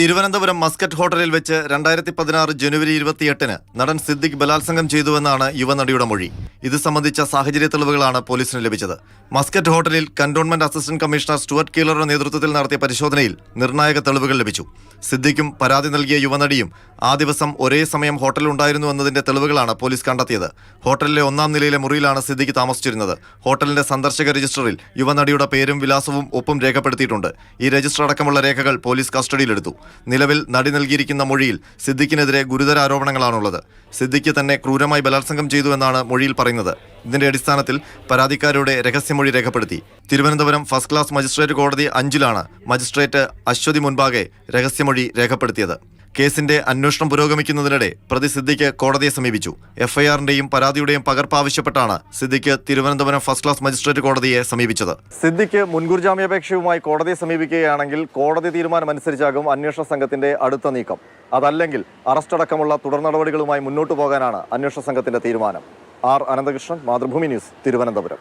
Thiruvananthapuram Muscat ഹോട്ടലിൽ വെച്ച് രണ്ടായിരത്തി പതിനാറ് ജനുവരി ഇരുപത്തിയെട്ടിന് നടൻ സിദ്ദിഖ് ബലാത്സംഗം ചെയ്തുവെന്നാണ് യുവനടിയുടെ മൊഴി. ഇത് സംബന്ധിച്ച സാഹചര്യ തെളിവുകളാണ് പോലീസിന് ലഭിച്ചത്. മസ്കറ്റ് ഹോട്ടലിൽ കന്റോൺമെന്റ് അസിസ്റ്റന്റ് കമ്മീഷണർ സ്റ്റുവർട്ട് കീലറുടെ നേതൃത്വത്തിൽ നടത്തിയ പരിശോധനയിൽ നിർണായക തെളിവുകൾ ലഭിച്ചു. സിദ്ദിഖും പരാതി നൽകിയ യുവനടിയും ആ ദിവസം ഒരേ സമയം ഹോട്ടലിൽ ഉണ്ടായിരുന്നു എന്നതിന്റെ തെളിവുകളാണ് പോലീസ് കണ്ടെത്തിയത്. ഹോട്ടലിലെ ഒന്നാം നിലയിലെ മുറിയിലാണ് സിദ്ദിഖ് താമസിച്ചിരുന്നത്. ഹോട്ടലിന്റെ സന്ദർശക രജിസ്റ്ററിൽ യുവനടിയുടെ പേരും വിലാസവും ഒപ്പും രേഖപ്പെടുത്തിയിട്ടുണ്ട്. ഈ രജിസ്റ്റർ അടക്കമുള്ള രേഖകൾ പോലീസ് കസ്റ്റഡിയിലെടുത്തു. നിലവിൽ നടി നൽകിയിരിക്കുന്ന മൊഴിയിൽ സിദ്ദിഖിനെതിരെ ഗുരുതര ആരോപണങ്ങളാണുള്ളത് സിദ്ദിഖ് തന്നെ ക്രൂരമായി ബലാത്സംഗം ചെയ്തു എന്നാണ് മൊഴിയിൽ പറയുന്നത്. ഇതിന്റെ അടിസ്ഥാനത്തിൽ പരാതിക്കാരുടെ രഹസ്യമൊഴി രേഖപ്പെടുത്തി. തിരുവനന്തപുരം ഫസ്റ്റ് ക്ലാസ് മജിസ്ട്രേറ്റ് കോടതി അഞ്ചിലാണ് മജിസ്ട്രേറ്റ് അശ്വതി മുൻപാകെ രഹസ്യമൊഴി രേഖപ്പെടുത്തിയത്. കേസിന്റെ അന്വേഷണം പുരോഗമിക്കുന്നതിനിടെ പ്രതി സിദ്ദിഖ് കോടതിയെ സമീപിച്ചു. എഫ്ഐആറിന്റെയും പരാതിയുടെയും പകർപ്പ് ആവശ്യപ്പെട്ടാണ് Siddique Thiruvananthapuram first class magistrate കോടതിയെ സമീപിച്ചത്. സിദ്ദിഖ് മുൻകൂർ ജാമ്യാപേക്ഷയുമായി കോടതിയെ സമീപിക്കുകയാണെങ്കിൽ കോടതി തീരുമാനമനുസരിച്ചാകും അന്വേഷണ സംഘത്തിന്റെ അടുത്ത നീക്കം. അതല്ലെങ്കിൽ അറസ്റ്റടക്കമുള്ള തുടർ നടപടികളുമായി മുന്നോട്ടു പോകാനാണ് അന്വേഷണ സംഘത്തിന്റെ തീരുമാനം. R Ananthakrishnan Mathrubhumi news Thiruvananthapuram.